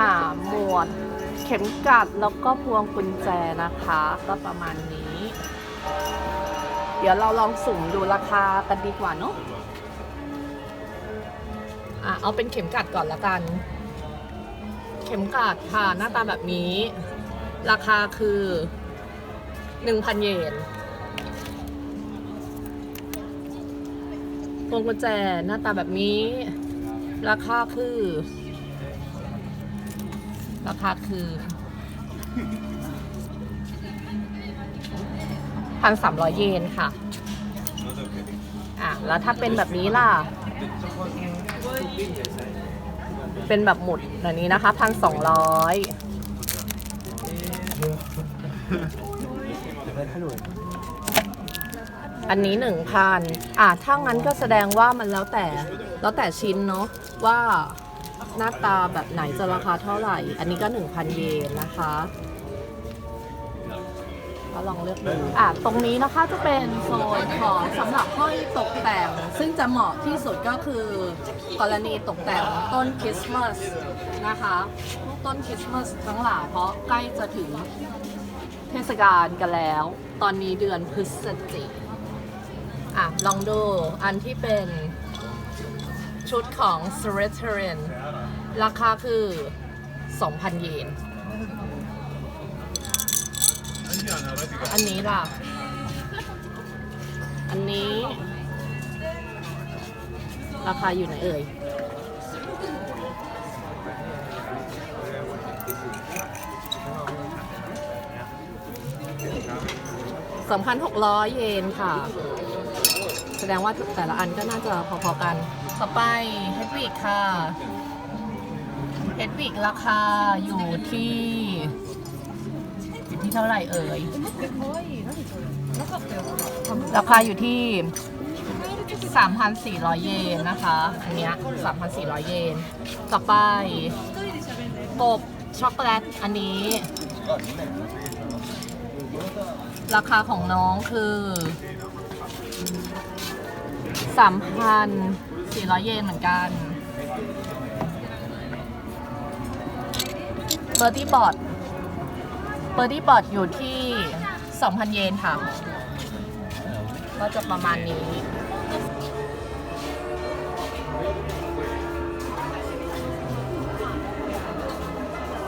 อ่าหมวดเข็มกัดแล้วก็พวงกุญแจนะคะ ก็ประมาณนี้ เดี๋ยวเราลองสุ่มดูราคากันดีกว่าเนาะอะเอาเป็นเข็มกัดก่อนละกัน เข็มกัดค่ะหน้าตาแบบนี้ ราคาคือ1,000เยนพวงกุญแจหน้าตาแบบนี้ ราคาคือ ราคาคือพันสามร้อยเยนค่ะ อะ แล้วถ้าเป็นแบบนี้ล่ะ เป็นแบบหมุดแบบนี้นะคะพันสองร้อยอันนี้หนึ่งพันอะถ้างั้นก็แสดงว่ามันแล้วแต่ แล้วแต่ชิ้นเนาะว่า หน้าตาแบบไหนจะราคาเท่าไหร่ อันนี้ก็ 1,000 เยนนะคะก็ลองเลือกดูอะตรงนี้นะคะจะเป็นโซนของสำหรับห้อยตกแต่ง ซึ่งจะเหมาะที่สุดก็คือกรณีตกแต่งต้นคริสต์มาสนะคะต้นคริสต์มาสทั้งหลายเพราะใกล้จะถึงเทศกาลกันแล้ว ตอนนี้เดือนพฤศจิกอะลองดูอันที่เป็นชุดของ s r e t e r i n ราคาคือ 2,000 เยน อันนี้ล่ะ อันนี้ ราคาอยู่ไหนเอ่ย 2,600 เยนค่ะ แสดงว่าแต่ละอันก็น่าจะพอๆกัน ต่อไปเฮดวิกค่ะ เฮดวิกราคาอยู่ที่อยู่ที่เท่าไหร่เอ่ย ราคาอยู่ที่ 3,400 เยนนะคะ อันเนี้ย3,400 เยน ต่อไปกบช็อกโกแลตอันนี้ ราคาของน้องคือ3,400 เยนเหมือนกัน อร์ดี้บอร์ดเบอร์ดี้บอร์ดอยู่ที่ 2,000 เยนค่ะ ก็จะประมาณนี้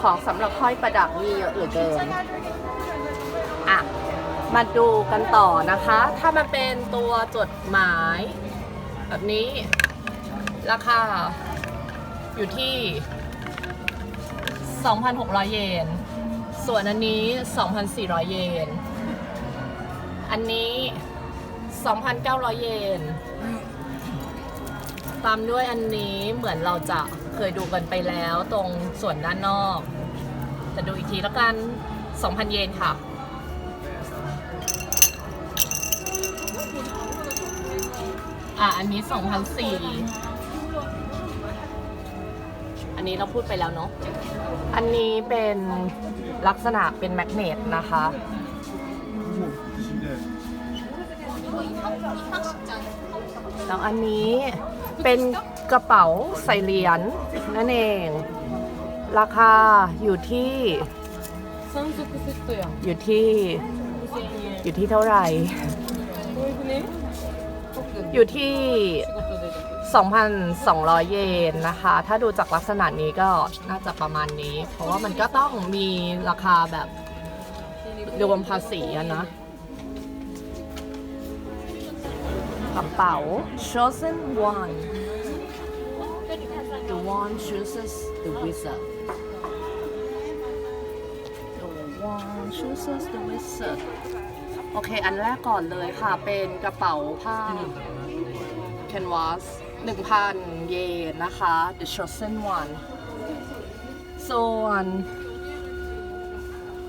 ของสำหรับห้อยประดับมีเยอะเหลือเกิน อะ มาดูกันต่อนะคะ ถ้ามันเป็นตัวจดหมาย แบบนี้ ราคาอยู่ที่ 2,600 เยน ส่วนอันนี้ 2,400 เยน อันนี้ 2,900 เยน ตามด้วยอันนี้เหมือนเราจะเคยดูกันไปแล้วตรงส่วนด้านนอก จะดูอีกทีแล้วกัน 2,000 เยนค่ะ อะ อันนี้2,004อั นี้เราพูดไปแล้วเนาะอันนี้เป็นลักษณะเป็นแมกเนตนะคะแล้วอันนี้เป็นกระเป๋าใส่เหรียญนั่นเอง ราคาอยู่ที่อยู่ที่อยู่ที่เท่าไหร่ อยู่ที่ 2,200 เยนนะคะ ถ้าดูจากลักษณะนี้ก็น่าจะประมาณนี้ เพราะว่ามันก็ต้องมีราคาแบบรวมภาษีอะนะกระเป๋า chosen one the one chooses the wizard the one chooses the wizard โอเค อันแรกก่อนเลยค่ะ เป็นกระเป๋าผ้า canvas 1,000 เยนนะคะ the chosen one ส่วน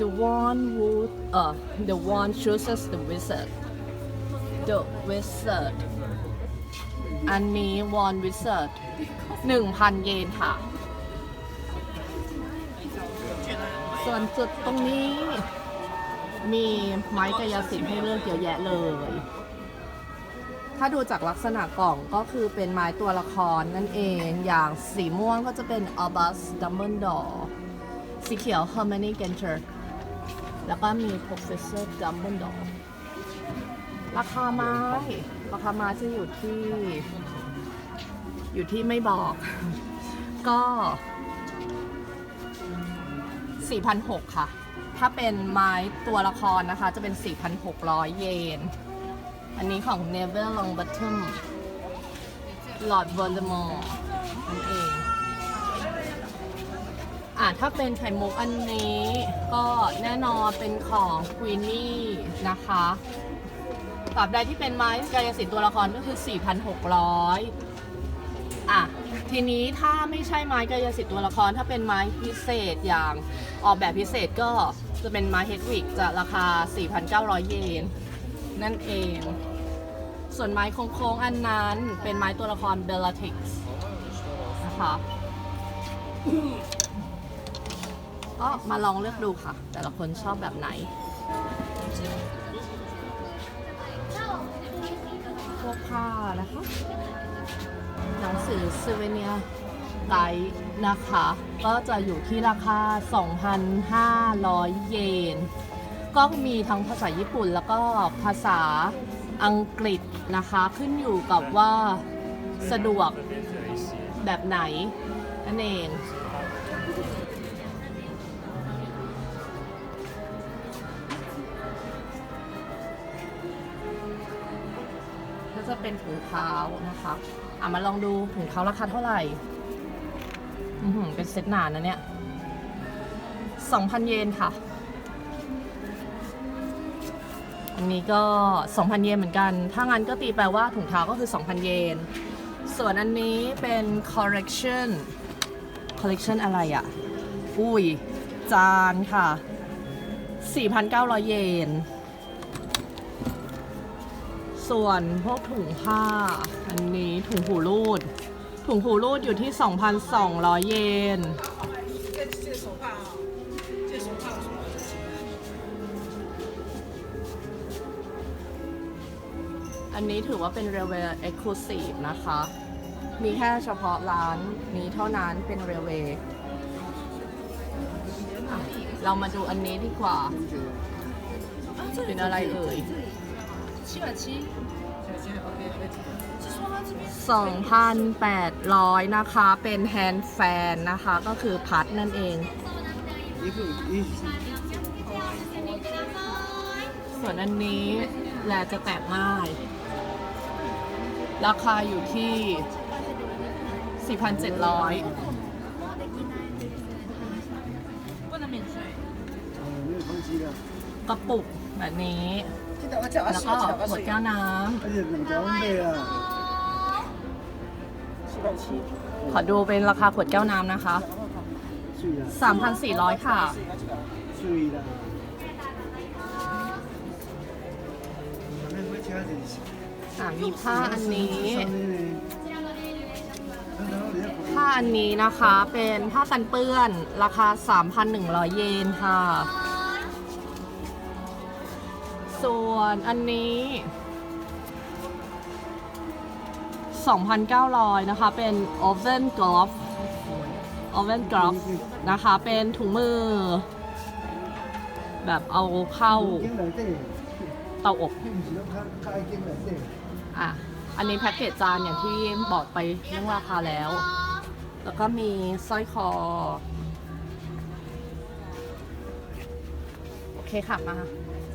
the one who เอ่อ the one chooses the wizard the wizard อันนี้ one wizard 1,000 เยนค่ะ ส่วนจุดตรงนี้มีไม้กายสิทธิ์ให้เลือกเยอะแยะเลย ถ้าดูจากลักษณะกล่องก็คือเป็นไม้ตัวละครนั่นเอง อย่างสีม่วงก็จะเป็น Albus Dumbledore สีเขียว Hermione Granger แล้วก็มี Professor Dumbledore ราคาไม้ราคาไม้จะอยู่ที่ อยู่ที่ไม่บอก ก็ 4,600 ค่ะ ถ้าเป็นไม้ตัวละครนะคะ จะเป็น 4,600 เยน อันนี้ของ Neville Longbottom Lord Voldemort นั่นเอง อ่าถ้าเป็นไข่มุกอันนี้ก็แน่นอนเป็นของ Queenie นะคะตราบใดที่เป็นไม้กายสิทธิ์ตัวละครก็คือ 4,600 อะ ทีนี้ถ้าไม่ใช่ไม้กายสิทธิ์ตัวละครถ้าเป็นไม้พิเศษอย่างออกแบบพิเศษก็จะเป็นไม้เฮดวิกจะราคา 4,900 เยน นั่นเอง ส่วนไม้โค้งๆอันนั้นเป็นไม้ตัวละครเบลล t ิกส์นะคะก็มาลองเลือกดูค่ะ แต่ละคนชอบแบบไหนพวกผ้านะคะ หนังสือ Souvenir Guide นะคะ ก็จะอยู่ที่ราคา 2,500 เยน ก็มีทั้งภาษาญี่ปุ่นแล้วก็ภาษาอังกฤษนะคะ ขึ้นอยู่กับว่าสะดวกแบบไหนนั่นเองก็จะเป็นถุงเท้านะคะอะมาลองดูถุงเท้าราคาเท่าไหร่ อือหือเป็นเซ็ตหนานะเนี่ย 2,000 เยนค่ะ อันนี้ก็ 2,000 เยนเหมือนกัน ถ้างั้นก็ตีแปลว่าถุงเท้าก็คือ 2,000 เยน ส่วนอันนี้เป็น collection collection อะไรอะ่ะ อุ้ย จานค่ะ 4,900 เยน ส่วนพวกถุงผ้า อันนี้ถุงหูรูด ถุงหูรูดอยู่ที่ 2,200 เยน อันนี้ถือว่าเป็น Railway Exclusive นะคะ มีแค่เฉพาะร้านนี้เท่านั้นเป็น Railway อะเรามาดูอันนี้ดีกว่าเป็นอะไรเอ่ย2,800 นะคะ เป็นแฮนด์แฟนนะคะ ก็คือพัดนั่นเอง ส่วนอันนี้แลจะแตกง่าย ราคาอยู่ที่ 4,700 กระปุกแบบนี้ แล้วก็ขวดแก้วน้ 而且冷装备啊， ำ ขอดูเป็นราคาขวดแก้วน้ำนะคะ 水啊， 3,400 ค่ะ 水啦。 ่ะมีผ้าอันนี้ ผ้าอันนี้นะคะเป็นผ้ากันเปื้อนราคา 3,100 เยนค่ะ ส่วนอันนี้ 2,900 นะคะ เป็น oven glove oven glove นะคะ เป็นถุงมือ แบบเอาเข้าเตาอบ อะ อันนี้แพ็กเกจจานอย่างที่บอกไปเรื่องราคาแล้ว แล้วก็มีสร้อยคอ โอเคค่ะมา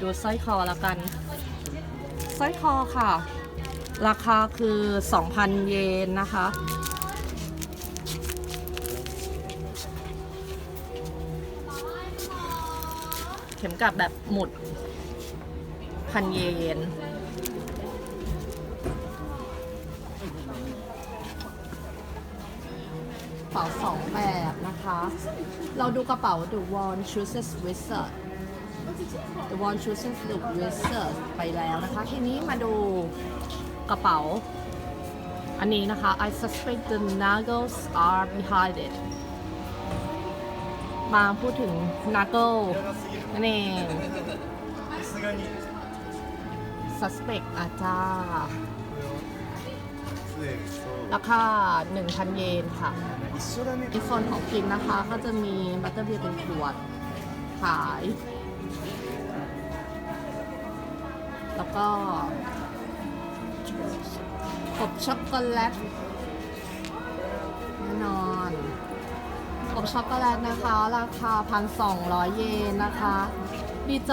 ดูสร้อยคอแล้วกันสร้อยคอค่ะ ราคาคือ 2,000 เยนนะคะ เข็มกลัดแบบหมุดพันเยน กระเป๋าสองแบบนะคะ เราดูกระเป๋า The One Chooses Wizard The One Chooses the Wizard ไปแล้วนะคะ ทีนี้มาดูกระเป๋า อันนี้นะคะ I suspect the Nuggles are behind it มาพูดถึง Nuggle นั่นเอง suspect อาจารย์ ราคา 1,000 เยนค่ะอีกโซนของกินนะคะ ก็จะมีบัตเตอร์เบียร์เป็นขวดขาย แล้วก็ขบช็อกโกแลตแน่นอนขบช็อกโกแลตนะคะ ราคา 1,200 เยนนะคะ ดีใจ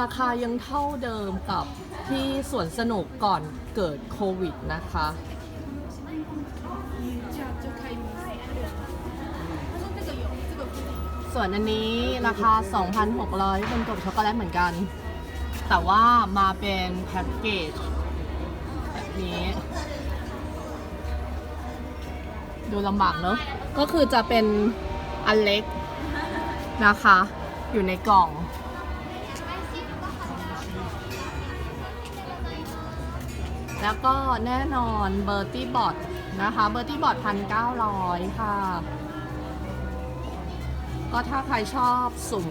ราคายังเท่าเดิมกับที่สวนสนุกก่อนเกิดโควิดนะคะ ส่วนอันนี้ราคา 2,600 เป็นกลบช็อกโกแลตเหมือนกัน แต่ว่ามาเป็นแพ็กเกจแบบนี้ ดูลำบากเนอะก็คือจะเป็นอันเล็กนะคะ อยู่ในกล่องแล้วก็แน่นอนเบอร์ตี้บอทนะคะ เบอร์ตี้บอทพันเก้าร้อยค่ะ ก็ถ้าใครชอบสุ่ม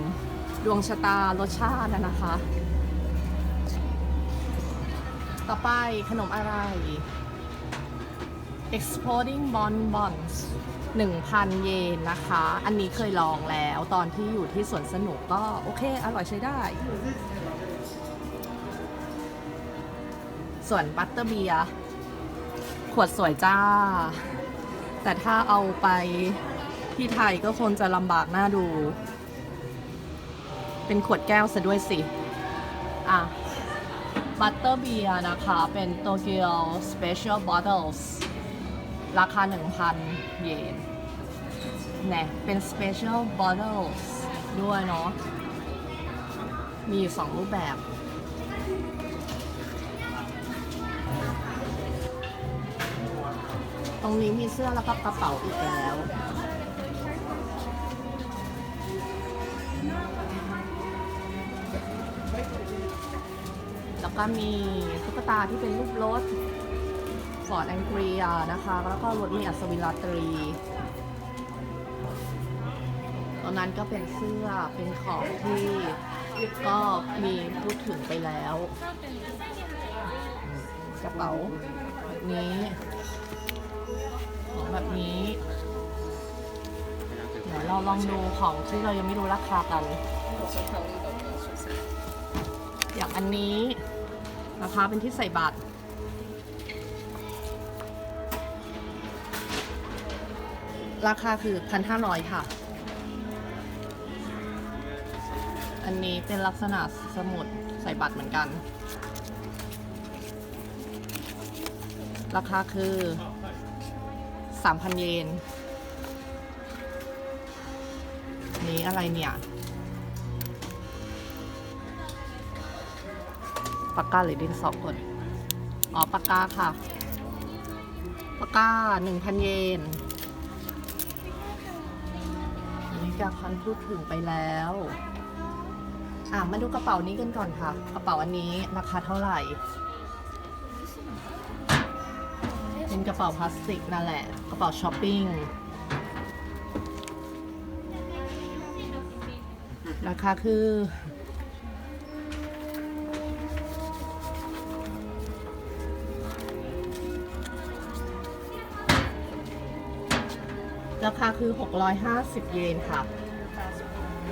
ดวงชะตารสชาตินะคะ ต่อไปขนมอะไร exploding bonbons 1,000 เยนนะคะ อันนี้เคยลองแล้วตอนที่อยู่ที่สวนสนุกก็โอเค อร่อยใช้ได้ ส่วนบัตเตอร์เบียขวดสวยจ้า แต่ถ้าเอาไป ที่ไทยก็คงจะลำบากหน่าดู เป็นขวดแก้วซะด้วยสิ อะ บัตเตอร์เบียร์นะคะ เป็นโตเกียว Special Bottles ราคา 1,000 เยนเนี่ยเป็น Special Bottles ด้วยเนาะ มีอยู่สองรูปแบบตรงนี้มีเสื้อแล้วก็กระเป๋าอีกแล้ว ก็มีตุ๊กตาที่เป็นรูปรถฟอร์ดแองกรียนะคะ แล้วก็รถมีอัศวินราตรีตอนนั้นก็เป็นเสื้อเป็นของที่ก็มีพูดถึงไปแล้วกระเป๋าแบบนี้ของแบบนี้เดี๋ยวเราลองดูของที่เรายังไม่รู้ราคากันอย่างอันนี้ นะคะเป็นที่ใส่บัตรราคาคือ 1,500 ค่ะ อันนี้เป็นลักษณะสมุดใส่บัตรเหมือนกัน ราคาคือ 3,000 เยน นี้อะไรเนี่ย ปากกาหรือดินสอคนอ๋อปากกาค่ะปากกา1,000เยนอันนี้จากคันพูดถึงไปแล้ว อะมาดูกระเป๋านี้กันก่อนค่ะ กระเป๋าอันนี้ราคาเท่าไหร่ เป็นกระเป๋าพลาสติกนั่นแหละ กระเป๋าช้อปปิ้ง ราคาคือ ราคาคือ 650 เยนค่ะ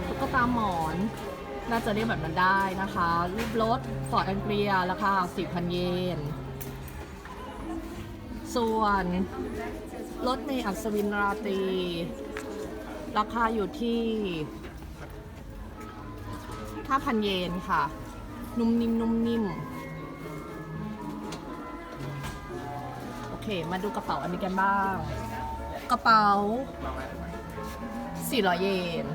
ตุ๊กตาหมอน น่าจะเรียกแบบนั้นได้นะคะ รูปรถฟอร์ดแองเกียราคา 4,000 เยน ส่วนรถเมย์อัศวินราตรี ราคาอยู่ที่ 5,000 เยนค่ะ นุ่มนิ่มนุ่มนิ่มโอเค มาดูกระเป๋าอันนี้กันบ้าง กระเป๋า 400 เยน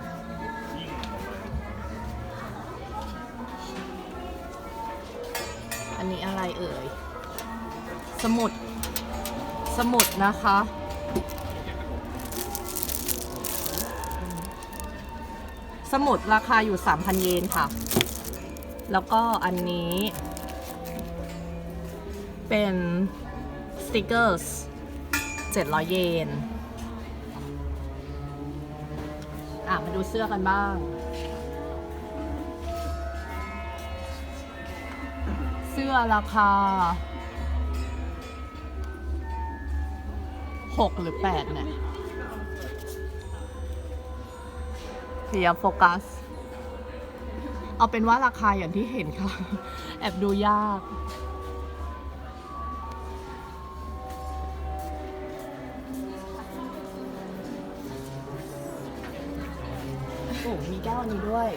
อันนี้อะไรเอ่ย สมุด สมุดนะคะ สมุดราคาอยู่ 3,000 เยนค่ะ แล้วก็อันนี้ เป็นสติกเกอร์ส700 เยน ดูเสื้อกันบ้าง เสื้อราคาหกหรือแปดเนี่ยพยายามโฟกัส เอาเป็นว่าราคาอย่างที่เห็นค่ะ แอบดูยาก โอ้มีแก้วอันนี้ด้วย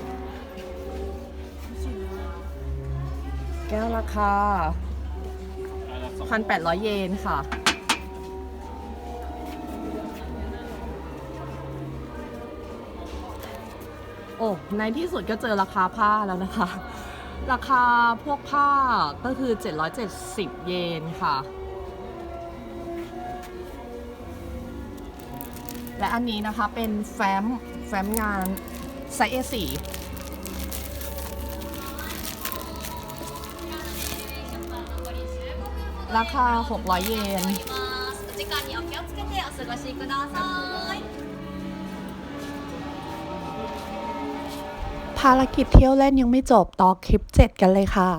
แก้วราคา 1,800 เยนค่ะ โอ้ ในที่สุดก็เจอราคาผ้าแล้วนะคะ ราคาพวกผ้าก็คือ 770 เยนค่ะและอันนี้นะคะเป็นแฟ้มแฟ้มงาน ไซส์ A4 ราคา 600 เยนภารกิจเที่ยวเล่นยังไม่จบต่อคลิป 7 กันเลยค่ะ